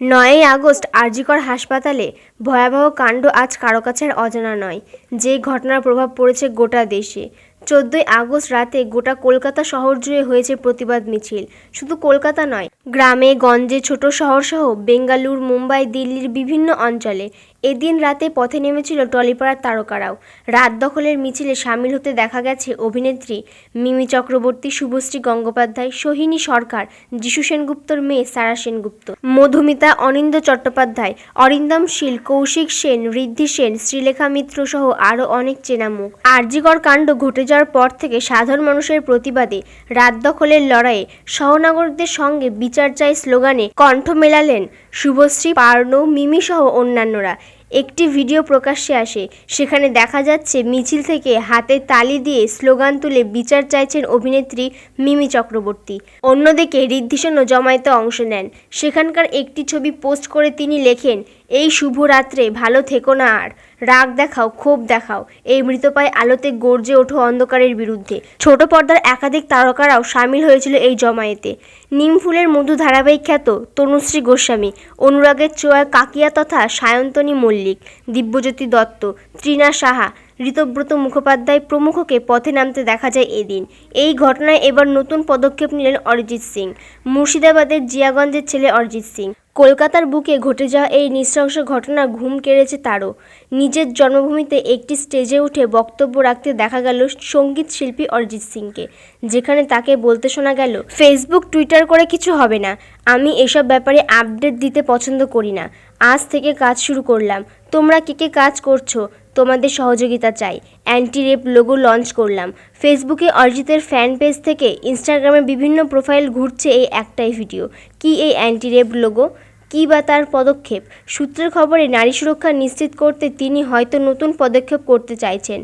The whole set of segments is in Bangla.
নয়ই আগস্ট আরজিকর হাসপাতালে ভয়াবহ কাণ্ড আজ কারও কাছে অজানা নয়। যে ঘটনার প্রভাব পড়েছে গোটা দেশে। চোদ্দই আগস্ট রাতে গোটা কলকাতা শহর জুড়ে হয়েছে প্রতিবাদ মিছিল। শুধু কলকাতা নয়, গ্রামে, গঞ্জে, ছোট শহরসহ বেঙ্গালুর, মুম্বাই, দিল্লির বিভিন্ন অঞ্চলে এদিন রাতে পথে নেমেছিল টলিপাড়ার তারকারাও। রাত দখলের মিছিলে সামিল হতে দেখা গেছে অভিনেত্রী মিমি চক্রবর্তী, শুভশ্রী গঙ্গোপাধ্যায়, সোহিনী সরকার, যিশু সেনগুপ্তর মেয়ে সারা সেনগুপ্ত। মধুমিতা অনিন্দ চট্টোপাধ্যায়, অরিন্দম শীল, কৌশিক সেন, ঋদ্ধি সেন, শ্রীলেখা মিত্র সহ আরও অনেক চেনা মুখ আরজিকর কাণ্ড ঘটে যাওয়ার পর থেকে সাধারণ মানুষের প্রতিবাদে রাত দখলের লড়াইয়ে সহনাগরিকদের সঙ্গে বিচার চাই স্লোগানে কণ্ঠ মেলালেন শুভশ্রী পার্ণ মিমি সহ অন্যান্যরা। একটি ভিডিও প্রকাশ্যে আসে, সেখানে দেখা যাচ্ছে মিছিল থেকে হাতে তালি দিয়ে স্লোগান তুলে বিচার চাইছেন অভিনেত্রী মিমি চক্রবর্তী। অন্যদিকে ঋদ্ধিসেনও জমায়েতে অংশ নেন। সেখানকার একটি ছবি পোস্ট করে তিনি লেখেন এই শুভ রাত্রে ভালো থেকো না আর। রাগ দেখাও, ক্ষোভ দেখাও। এই মৃতপায় আলোতে গর্জে ওঠো অন্ধকারের বিরুদ্ধে। ছোট পর্দার একাধিক তারকারাও সামিল হয়েছিল এই জমায়েতে। নিমফুলের মধু ধারাবাহিক খ্যাত তনুশ্রী গোস্বামী, অনুরাগের চোয়া কাকিয়া তথা সায়ন্তনী মল্লিক, দিব্যজ্যোতি দত্ত, ত্রিনা সাহা, ঋতব্রত মুখোপাধ্যায় প্রমুখকে পথে নামতে দেখা যায় এদিন। এই ঘটনায় এবার নতুন পদক্ষেপ নিলেন অরিজিৎ সিং। মুর্শিদাবাদের জিয়াগঞ্জের ছেলে অরিজিৎ সিং। কলকাতার বুকে ঘটে যাওয়া এই নৃশংস ঘটনা ঘুম কেড়েছে তারও। নিজের জন্মভূমিতে একটি স্টেজে উঠে বক্তব্য রাখতে দেখা গেল সংগীত শিল্পী অরিজিৎ সিংকে, যেখানে তাকে বলতে শোনা গেল, ফেসবুক, টুইটার করে কিছু হবে না। আমি এসব ব্যাপারে আপডেট দিতে পছন্দ করি না। আজ থেকে কাজ শুরু করলাম। তোমরা কে কে কাজ করছ? তোমাদের সহযোগিতা চাই। অ্যান্টি রেপ লোগো লঞ্চ করলাম। ফেসবুকে অরিজিতের ফ্যান পেজ থেকে ইনস্টাগ্রামে বিভিন্ন প্রোফাইল ঘুরছে এই একটাই ভিডিও। কি এই অ্যান্টি রেপ লোগো? কী বা তার পদক্ষেপ? সূত্রের খবরে নারী সুরক্ষা নিশ্চিত করতে তিনি হয়তো নতুন পদক্ষেপ করতে চাইছেন,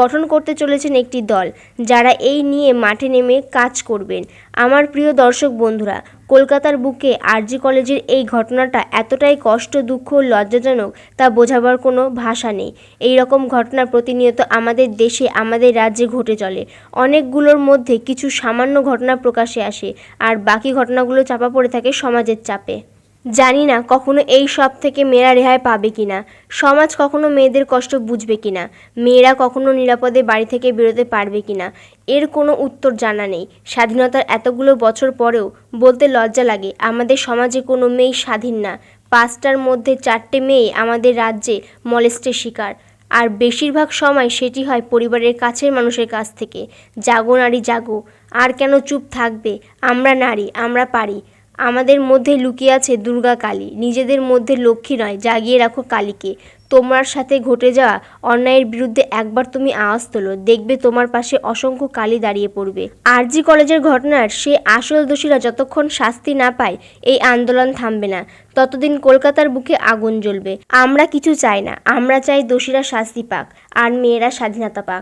গঠন করতে চলেছেন একটি দল, যারা এই নিয়ে মাঠে নেমে কাজ করবেন। আমার প্রিয় দর্শক বন্ধুরা, কলকাতার বুকে আরজি কলেজের এই ঘটনাটা এতটাই কষ্ট, দুঃখ, লজ্জাজনক তা বোঝাবার কোনো ভাষা নেই। এই রকম ঘটনা প্রতিনিয়ত আমাদের দেশে, আমাদের রাজ্যে ঘটে চলে। অনেকগুলোর মধ্যে কিছু সামান্য ঘটনা প্রকাশে আসে, আর বাকি ঘটনাগুলো চাপা পড়ে থাকে সমাজের চাপে। জানি না কখনো এই সব থেকে মেয়েরা রেহাই পাবে কিনা। সমাজ কখনো মেয়েদের কষ্ট বুঝবে কিনা। মেয়েরা কখনো নিরাপদে বাড়ি থেকে বেরোতে পারবে কিনা। এর কোনো উত্তর জানা নেই। স্বাধীনতার এতগুলো বছর পরেও বলতে লজ্জা লাগে, আমাদের সমাজে কোনো মেয়ে স্বাধীন না। পাঁচটার মধ্যে চারটে মেয়ে আমাদের রাজ্যে মলেস্টের শিকার। আর বেশিরভাগ সময় সেটি হয় পরিবারের কাছের মানুষের কাছ থেকে। জাগো নারী, জাগো। আর কেন চুপ থাকবে? আমরা নারী, আমরা পারি। আমাদের মধ্যে লুকিয়ে আছে দুর্গা কালী। নিজেদের মধ্যে লক্ষ্মী নয়, জাগিয়ে রাখো কালীকে। তোমার সাথে ঘটে যাওয়া অন্যায়ের বিরুদ্ধে একবার তুমি আওয়াজ তোলো, দেখবে তোমার পাশে অসংখ্য কালী দাঁড়িয়ে পড়বে। আরজি কলেজের ঘটনার সে আসল দোষীরা যতক্ষণ শাস্তি না পায়, এই আন্দোলন থামবে না। ততদিন কলকাতার বুকে আগুন জ্বলবে। আমরা কিছু চাই না, আমরা চাই দোষীরা শাস্তি পাক, আর মেয়েরা স্বাধীনতা পাক।